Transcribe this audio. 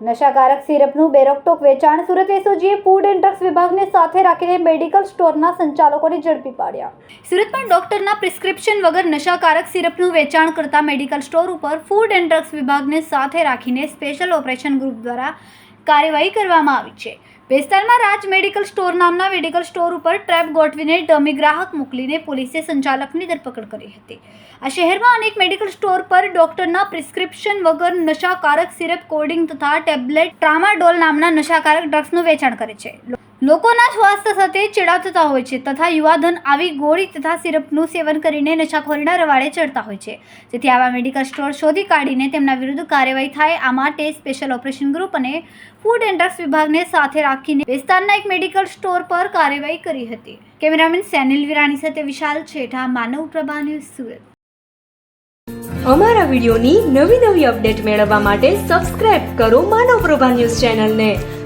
નશાકારક સિરપનું બેરોકટોક વેચાણ સુરત એસઓજીએ ફૂડ એન્ડ ડ્રગ્સ વિભાગને સાથે રાખીને મેડિકલ સ્ટોરના સંચાલકોને ઝડપી પાડ્યા. સુરતમાં ડોક્ટરના પ્રિસ્ક્રિપ્શન વગર નશાકારક સિરપનું વેચાણ કરતા મેડિકલ સ્ટોર ઉપર ફૂડ એન્ડ ડ્રગ્સ વિભાગને સાથે રાખીને સ્પેશિયલ ઓપરેશન ગ્રુપ દ્વારા કાર્યવાહી કરવામાં આવી છે. વિસ્તારમાં રાજ મેડિકલ સ્ટોર નામના મેડિકલ સ્ટોર ઉપર ટ્રેપ ગોઠવીને ડમી ગ્રાહક મોકલીને પોલીસે સંચાલકની ધરપકડ કરી હતી. આ શહેરમાં અનેક મેડિકલ સ્ટોર પર ડોક્ટરના પ્રિસ્ક્રિપ્શન વગર નશાકારક સિરપ, કોડિંગ તથા ટેબ્લેટ, ટ્રામાડોલ નામના નશાકારક ડ્રગ્સનું વેચાણ કરે છે. લોકોના સ્વાસ્થ્ય સાથે ચડાવતા હોય છે તથા યુવાધન આવી ગોળી તથા સિરપનું સેવન કરીને નશાખોરીના રવાડે ચડતા હોય છે. જેથી આવા મેડિકલ સ્ટોર શોધી કાઢીને તેમના વિરુદ્ધ કાર્યવાહી થાય આ માટે સ્પેશિયલ ઓપરેશન ગ્રુપ અને ફૂડ એન્ડ ડ્રગ્સ વિભાગને સાથે રાખીને વિસ્તારના એક મેડિકલ સ્ટોર પર કાર્યવાહી કરી હતી. કેમેરામેન સેનિલ વિરાણી સાથે વિશાલ છેઠા, માનવ પ્રભા ન્યૂઝ સુરત. અમારા વિડીયોની નવી નવી અપડેટ મેળવવા માટે સબસ્ક્રાઇબ કરો માનવ પ્રભા ન્યૂઝ ચેનલને.